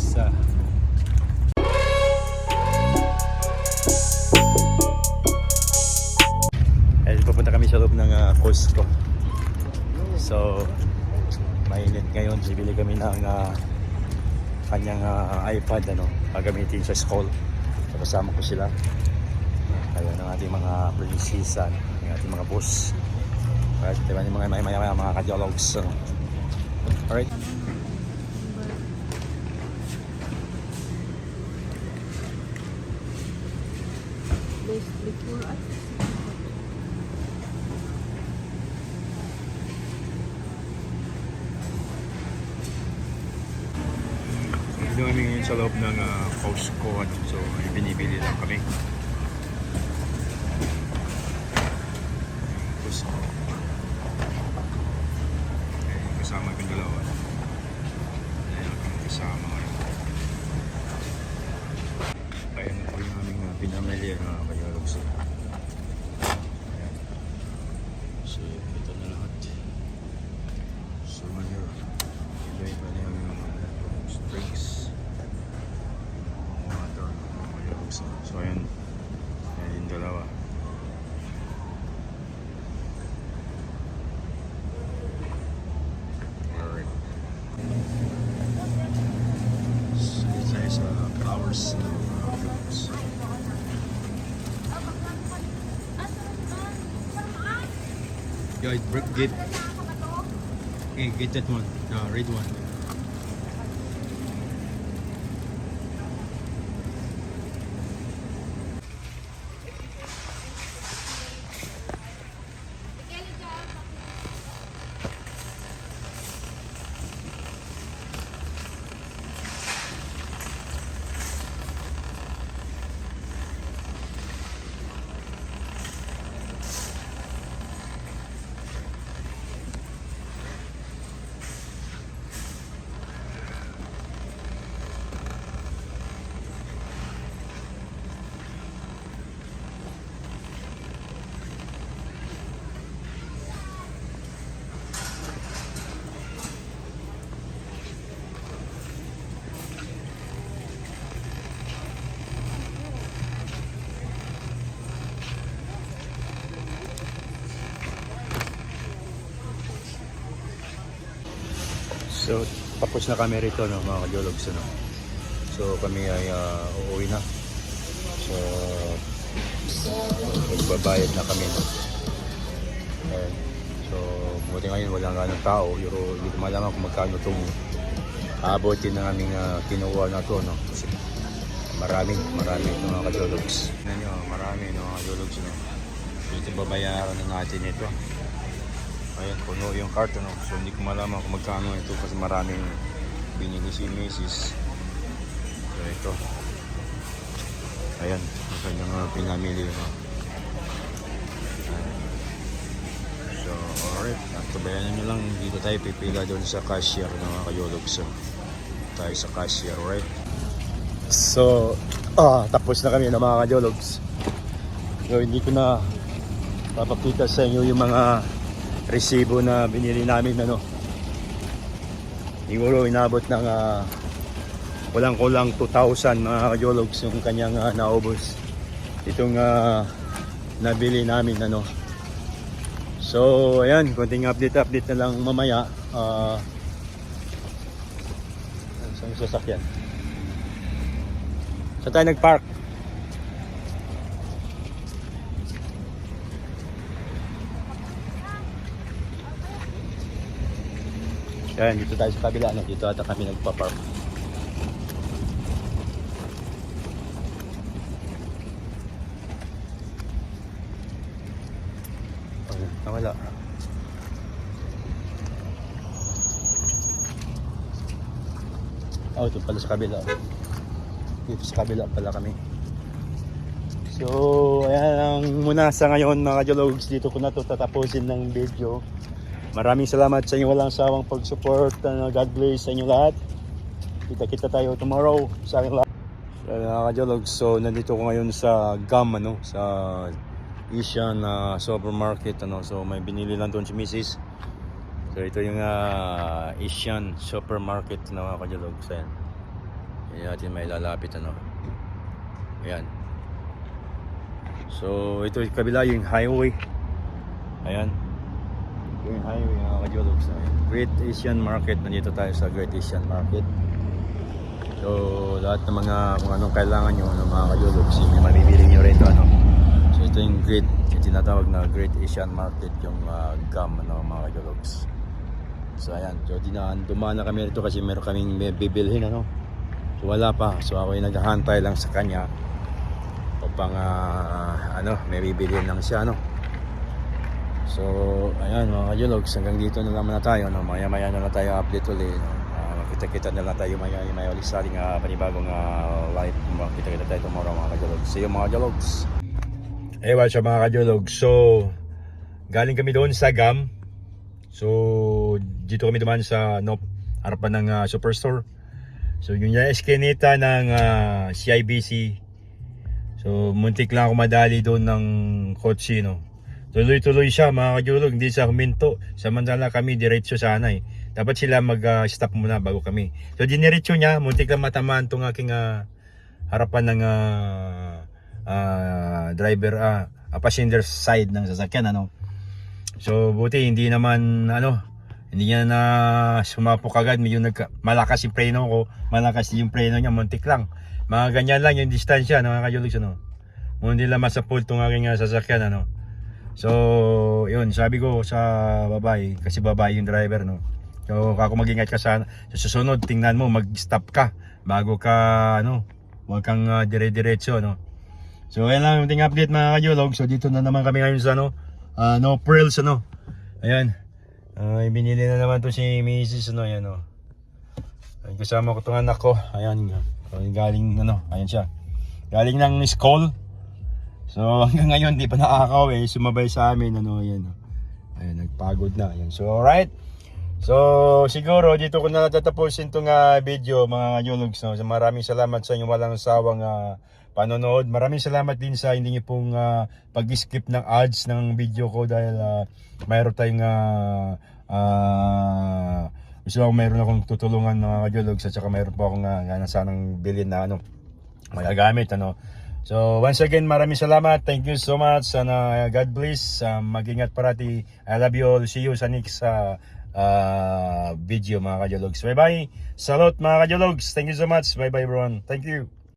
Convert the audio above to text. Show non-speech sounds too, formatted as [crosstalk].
isa. Eh, papunta kami sa loob ng ah, Costco. So, mainit ngayon. Bibili kami ng ah, kanyang ah, iPad ano, gagamitin sa school. So, kasama ko sila. Ayun ang ating mga prinsesa, ano, ang ating mga boss. Alright, diba yung mga mga mga, mga, mga ka-dialogues. Ano. Alright. Best before at Dito kami ngayon sa loob ng uh, Costco. Ano? So, binibili lang kami. Costco. Ayan yung kasama kong dalawa. Ayan kami kasama ngayon. Ayan po yung aming uh, pinamili kayalogs. Ayan. So, ito na lahat. So, ngayon, iba-iba na yung mga drinks. Water. mga kayalogs. So, ayan. Ayan yung dalawa. Alright. So, isa isa uh. Guys, br- get Okay, get that one. The red one. So, tapos na kami rito, no, mga kajologs. Ano. So, kami ay ah, uuwi na. So, magbabayad na kami. No. Ayan. So, buti ngayon walang ganong tao. Pero hindi ko malaman kung magkano itong aabotin ng aming uh, kinuha na to. No. Kasi marami, marami ito mga kajologs. Tignan nyo, marami no, mga kajologs. No. Dito babayaran na natin ito. Ayan, puno yung cart, ano. So, hindi ko malaman kung magkano ito kasi maraming binili si Macy's. So, ito. Ayan, yung kanyang uh, pinamili. Ayan. So, alright. At tabayanan nyo lang, dito tayo pipila doon sa cashier ng mga kayolog. So, tayo sa cashier, right? So, ah, tapos na kami ng mga kajologs. So, hindi ko na papakita sa inyo yung mga resibo na binili namin ano. Siguro inabot ng ah, kulang kulang 2,000 mga kajologs yung kanyang ah, naubos. Itong ah, nabili namin ano. So ayan konting update update na lang mamaya. Uh, yung sasakyan? Saan tayo nagpark Ayan, dito tayo sa kabila. No? Dito ata kami nagpa-park. Ayan, nawala. Oh, ito pala sa kabila. Dito sa kabila pala kami. So, ayan lang muna sa ngayon mga jologs. Dito ko na to tatapusin ng video. Maraming salamat sa inyong walang sawang pag-support. Uh, God bless sa inyo lahat. Kita-kita tayo tomorrow sa aking lahat. So, mga kajolog, so nandito ko ngayon sa GAM, ano, sa Asian uh, supermarket. Ano, so may binili lang doon si Mrs. So ito yung uh, Asian supermarket na mga kajolog. So, yan. Hindi natin may lalapit ano. Ayan. So ito kabila yung highway. Ayan. Yung highway mga kajologs. Ayan. Great Asian Market. Nandito tayo sa Great Asian Market. So lahat ng mga kung anong kailangan nyo ng mga kajologs, yung mabibili nyo rito ano. So ito yung great, yung tinatawag na Great Asian Market, yung uh, gum ano, mga kajologs. So ayan, so dinaan, dumaan na kami rito kasi meron kaming may bibilhin ano. So, wala pa, so ako ay naghahantay lang sa kanya upang ah, ano, may bibilhin lang siya ano. So ayan mga kajologs, hanggang dito na naman na tayo, no? maya maya na lang tayo update ulit. No? Ah, Kita-kita na lang tayo maya maya ulit sa ating ah, panibagong uh, live. Kita-kita tayo tomorrow mga kajologs. See you mga kajologs. Eh, what's up mga kajologs? So, galing kami doon sa GAM. So, dito kami dumaan sa no, harapan ng ah, superstore. So, yun yung eskinita ng ah, CIBC. So, muntik lang ako madali doon ng kotse, no. Tuloy-tuloy siya, mga kajulog, hindi siya huminto. Samantala kami, diretso sana eh. Dapat sila mag-stop muna bago kami. So, diniretso niya, muntik lang matamaan tong aking ah, harapan ng ah, ah, driver, ah, ah, passenger side ng sasakyan, ano. So, buti hindi naman, ano, hindi niya na sumapok agad. Medyo nagka, malakas yung preno ko. Malakas yung preno niya, muntik lang. Mga ganyan lang yung distansya, no, mga kajulog, ano. Hindi lang masapul tong aking ah, sasakyan, ano. So, yun, sabi ko sa babae, kasi babae yung driver, no. So, kako mag-ingat ka sa, sa susunod, tingnan mo, mag-stop ka bago ka, ano, huwag kang ah, dire-diretso, no. So, ayan lang yung update mga kajulog. So, dito na naman kami ngayon sa, ano, ah, no pearls, ano. Ayan. Ay, binili na naman to si Mrs. Ano, ayan, oh. Ayan, kasama ko itong anak ko. Ayan, ayan, galing, ano, ayan siya. Galing ng school. So [laughs] hanggang ngayon di pa nakakaw eh, sumabay sa amin ano yan. Ayun, nagpagod na. Ayun. So alright. So siguro dito ko na tatapusin tong ah, video mga kanyologs. No? So, maraming salamat sa inyong walang sawang ah, panonood. Maraming salamat din sa hindi niyo pong ah, pag-skip ng ads ng video ko dahil ah, mayroon tayong ah, ah, gusto ko mayroon akong tutulungan mga kanyologs at saka mayroon po akong uh, sanang bilhin na ano magagamit ano So once again maraming salamat. Thank you so much. Sana God bless. Uh, mag-ingat parati. I love you all. See you sa next uh, uh, video mga kajologs. Bye bye. Salute mga kajologs. Thank you so much. Bye bye everyone. Thank you.